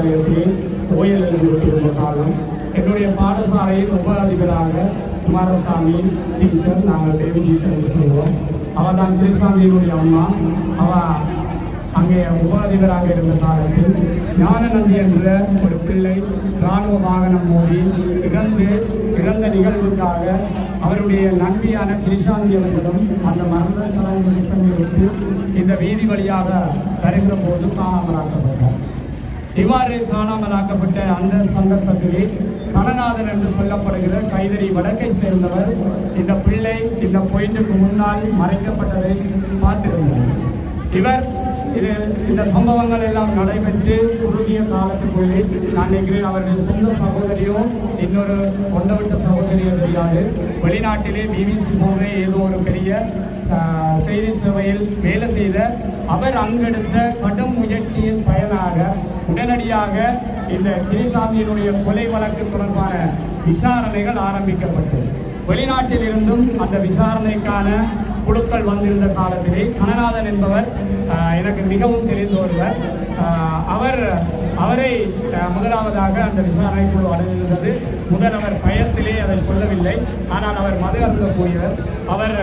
வித்தியாலயத்தில் ஓயல் எழுதியிருந்த காலம் என்னுடைய பாடசாலையில் உப அதிபராக குமாரசாமி டீச்சர் நாங்கள் தேவி சொல்வோம் என்று அவள் தான் கிருஷ்ணாந்தியினுடைய அம்மா. அவள் அங்கே உப இருந்த காலத்தில் ஞானநந்தி என்ற ஒரு பிள்ளை இராணுவ வாகனம் மோதி இறந்து இறந்த நிகழ்வுக்காக அவருடைய நன்மையான கிருஷாந்தி அவர்களும் அந்த மரண சடங்கு இந்த வீதி வழியாக வருகிற போது காணாமலாக்கப்பட்டார் இவ்வாறு காணாமலாக்கப்பட்ட அந்த சந்தர்ப்பத்திலே கணநாதன் என்று சொல்லப்படுகிற கைதறி வடக்கை சேர்ந்தவர் இந்த பிள்ளை இந்த பொயிண்டுக்கு முன்னால் மறைக்கப்பட்டதை பார்த்திருந்தார் இவர் இது இந்த சம்பவங்கள் எல்லாம் நடைபெற்று குறுகிய காலத்துக்குள்ளே நான் நினைக்கிறேன் அவர்கள் சொந்த சகோதரியும் இன்னொரு கொண்டவிட்ட சகோதரியும் தெரியாது. வெளிநாட்டிலே பிபிசி போன்ற ஏதோ ஒரு பெரிய செய்தி சேவையில் வேலை செய்த அவர் அங்கெடுத்த கடும் முயற்சியின் பயனாக உடனடியாக இந்த கிரிசாமியினுடைய கொலை வழக்கு தொடர்பான விசாரணைகள் ஆரம்பிக்கப்பட்டது. வெளிநாட்டில் இருந்தும் அந்த விசாரணைக்கான குழுக்கள் வந்திருந்த காலத்திலே கனநாதன் என்பவர் எனக்கு மிகவும் தெரிந்த ஒருவர். அவர் அவரை முதலாவதாக அந்த விசாரணை குழு அடைந்திருந்தது முதல் அவர் பயத்திலே அதை சொல்லவில்லை. ஆனால் அவர் மது அருந்தக்கூடியவர். அவர்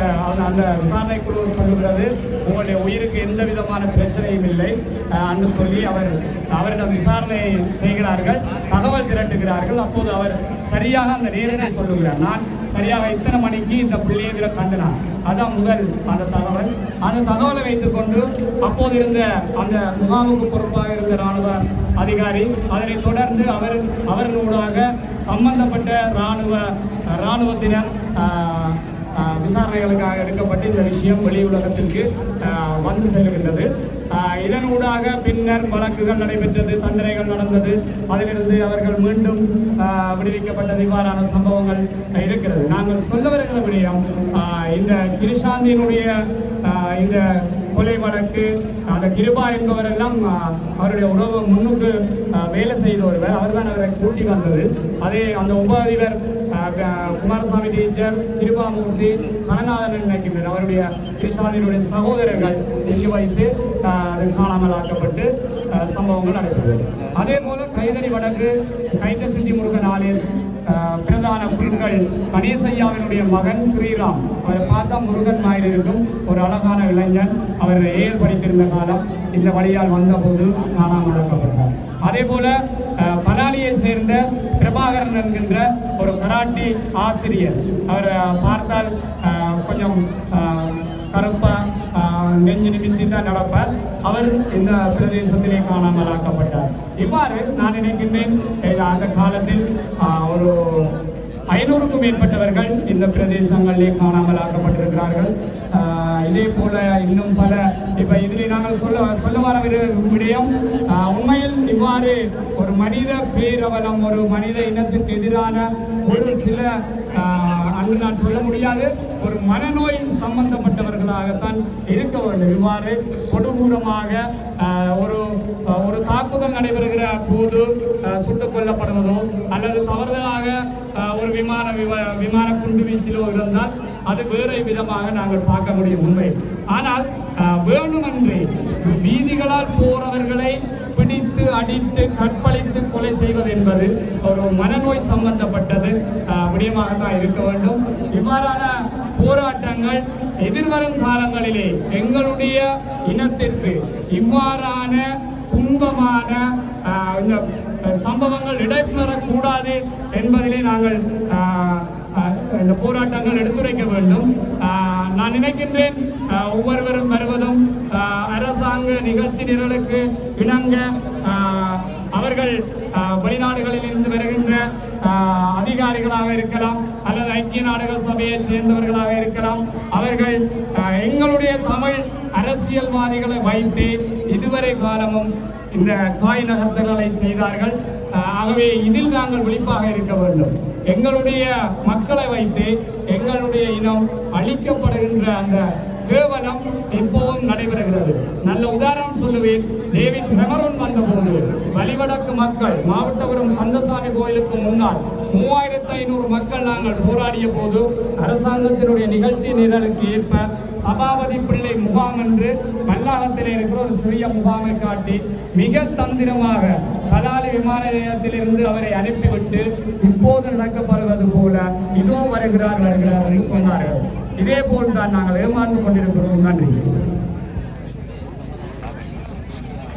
அந்த விசாரணை குழு சொல்லுகிறது உங்களுடைய உயிருக்கு எந்த விதமான பிரச்சனையும் இல்லை. ஆஹ், என்று சொல்லி அவர் அவரிடம் விசாரணை செய்கிறார்கள். தகவல் திரட்டுகிறார்கள். அப்போது அவர் சரியாக அந்த நேரத்தை சொல்லுகிறார். நான் சரியாக இத்தனை மணிக்கு இந்த பிள்ளையை இதில் கண்டினான் அதான் முதல் அந்த தகவல். அந்த தகவலை வைத்துக்கொண்டு அப்போது இருந்த அந்த முகாமுக்கு பொறுப்பாக இருந்த ராணுவ அதிகாரி அதனைத் தொடர்ந்து அவர் அவர்களூடாக சம்பந்தப்பட்ட ராணுவ ராணுவத்தினர் விசாரணைகளுக்காக எடுக்கப்பட்டு இந்த விஷயம் வெளி உலகத்திற்கு வந்து செல்கின்றது. இதனூடாக பின்னர் வழக்குகள் நடைபெற்றது தண்டனைகள் நடந்தது. அதிலிருந்து அவர்கள் மீண்டும் விடுவிக்கப்பட்ட இவ்வாறான சம்பவங்கள் இருக்கிறது. நாங்கள் சொல்ல வருகிற விடயம் இந்த கிருஷாந்தியினுடைய இந்த கொலை வழக்கு அந்த கிருபா என்பவரெல்லாம் அவருடைய உணவு முன்னுக்கு வேலை செய்த ஒருவர். அவர்தான் அவரை கூட்டி வந்தது. அதே அந்த உப அதிபர் க- குமாரசாமி டீச்சர் கிருபாமூர்த்தி மனநாதன் நினைக்கின்றனர் அவருடைய கிருஷ்ணாவினுடைய சகோதரர்கள் இங்கு வைத்து அது காணாமல் ஆக்கப்பட்டு சம்பவங்கள் நடைபெற்றது. அதே போல கைதறி வடக்கு கைத்த சிந்தி முருகன் ஆலயம் பிரதான குருக்கள் கணேசையாவினுடைய மகன் ஸ்ரீராம். அவரை பார்த்தா முருகன் மாயில் இருக்கும். ஒரு அழகான இளைஞன். அவர் ஏர் படித்திருந்த காலம். இந்த வழியால் வந்தபோது நானாம் ஆக்கப்பட்டார் அதே போல பனாலியை சேர்ந்த பிரபாகரன் என்கின்ற ஒரு கராட்டி ஆசிரியர். அவர் பார்த்தால் கொஞ்சம் கருப்பாக நெஞ்சு நிமித்தி தான் நடப்பார். அவர் இந்த பிரதேசத்திலே காணாமல் ஆக்கப்பட்டார் இவ்வாறு நான் நினைக்கின்றேன் அந்த காலத்தில் ஒரு ஐநூறுக்கும் மேற்பட்டவர்கள் இந்த பிரதேசங்களிலே காணாமல் ஆக்கப்பட்டிருக்கிறார்கள் இதே போல இன்னும் பல இப்போ இதில் நாங்கள் சொல்ல சொல்ல வர விடயம் உண்மையில் இவ்வாறு ஒரு மனித பேரவலம் ஒரு மனித இனத்துக்கு எதிரான ஒரு சில ஆஹ் அன்று நான் சொல்ல முடியாது ஒரு மனநோய் சம்பந்தப்பட்டவர்களாகத்தான் இருக்க வேண்டும் இவ்வாறு கொடூரமாக ஒரு ஒரு தாக்குதல் நடைபெறுகிற போது சுட்டுக் கொல்லப்படுவதோ அல்லது தவறுதலாக ஒரு விமான விவ- விமான குண்டு வீச்சிலோ இருந்தால் அது வேறு விதமாக நாங்கள் பார்க்க முடியும் உண்மை. ஆனால் ஆஹ் வேண்டுமென்றே வீதிகளால் போறவர்களை அடித்து கற்பழித்து கொலை செய்வது என்பது ஒரு மனநோய் சம்பந்தப்பட்டது. ஆஹ் விடயமாகத்தான் இருக்க வேண்டும். இவ்வாறான போராட்டங்கள் எதிர்வரும் காலங்களிலே எங்களுடைய இனத்திற்கு இவ்வாறான துன்பமான இந்த சம்பவங்கள் இடைபெறக்கூடாது என்பதிலே நாங்கள் இந்த போராட்டங்கள் எடுத்துரைக்க வேண்டும். நான் நினைக்கின்றேன் ஒவ்வொருவரும் வருவதும் நிகழ்ச்சி நிரலுக்கு இணங்க அவர்கள் வெளிநாடுகளில் இருந்து வருகின்ற அதிகாரிகளாக இருக்கலாம் அல்லது ஐக்கிய நாடுகள் சபையை சேர்ந்தவர்களாக இருக்கலாம் அவர்கள் எங்களுடைய தமிழ் அரசியல்வாதிகளை வைத்து இதுவரை காலமும் இந்த காய் நகர்த்தல்களை செய்தார்கள். ஆகவே இதில் நாங்கள் விழிப்பாக இருக்க வேண்டும். எங்களுடைய மக்களை வைத்து எங்களுடைய இனம் அழிக்கப்படுகின்ற அந்த கேவலம் இப்போவும் நடைபெறுகிறது. நல்ல உதாரணம் சொல்லுவேன். டேவிட் மெமரோன் வந்தபோது வழிவடக்கு மக்கள் மாவட்டபுரம் கந்தசாமி கோயிலுக்கு முன்னால் மூவாயிரத்து ஐநூறு மக்கள் நாங்கள் போராடிய போது அரசாங்கத்தினுடைய நிகழ்ச்சி நிரலுக்கு ஏற்ப சபாபதி பிள்ளை முகாம் என்று பல்லாகத்தில் இருக்கிற ஒரு சிறிய முகாமை காட்டி மிக தந்திரமாக கலாலி விமான நிலையத்திலிருந்து அவரை அனுப்பிவிட்டு இப்போது நடக்கப்படுவது போல இதோ வருகிறார் வருகிறார் என்று இதே போல் தான் நாங்கள் ஏமாந்து கொண்டிருக்கிறோம். நன்றி.